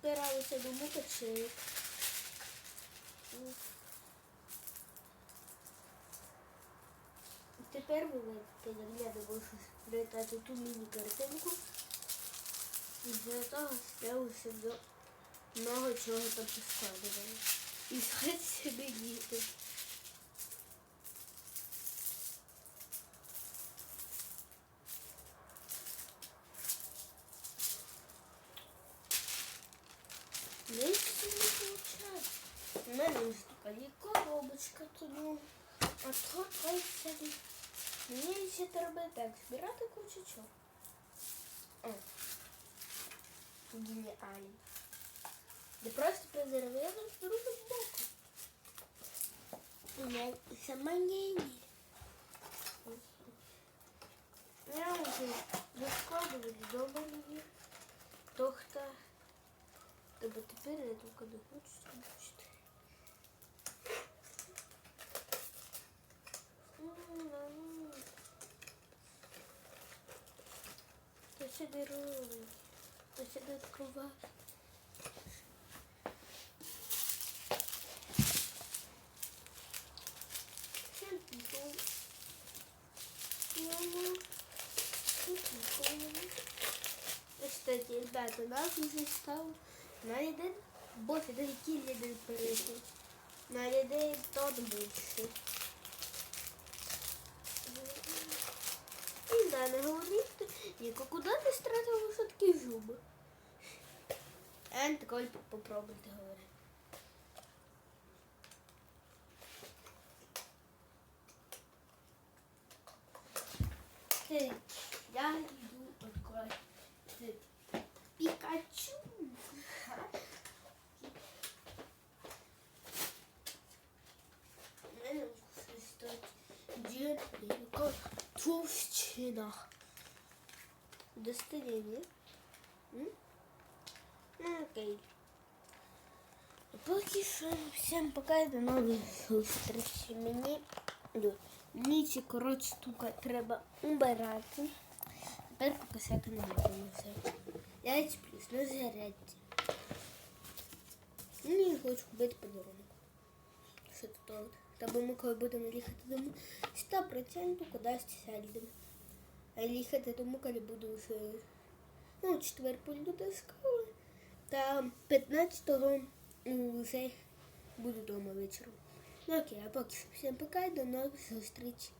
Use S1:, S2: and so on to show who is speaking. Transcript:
S1: збиралися до мукачей. Тепер ви бачите, як я прилітати ту міні-картинку. І для того я до много чого там поскладувала. І схід собі діти. Не виходить. У мене ось така коробочка тому. А то собі. Мені ще треба так збирати кучечок. О. Геніально. Я просто позервила з другого боку. Я сама не. Я вже розкладували дома її. Тохта. Тобто тепер я тільки не хочу бачити. То сюди робить. То сюди відкриває. Всем пішов. Кстати, ребята, нас уже стало на один бот, даже киль один перейшов. На один тот більше. І да, не говорите, Ніко, куди ти стратив все-таки зуби? А такой попробуйте говорити. Я йду відкривати Пікачу. щось тут дірка товщина. Достаріння. М? Ну, окей. Поки що всім пока і до нових зустрічей. Мені, ну, мені ці коротше штука треба убирати. Тепер поки всяке не все. Я плюс на зарядці. Ну, я хочу купити подарунок. Що тут? Бо ми коли будемо їхати дому, 100% кудись сядемо. А їхати дому, коли буду вже ну, четвер пойду до школи. Та 15-го вже буду вдома вечором. Ну окей, а поки що всім пока до нових зустрічей.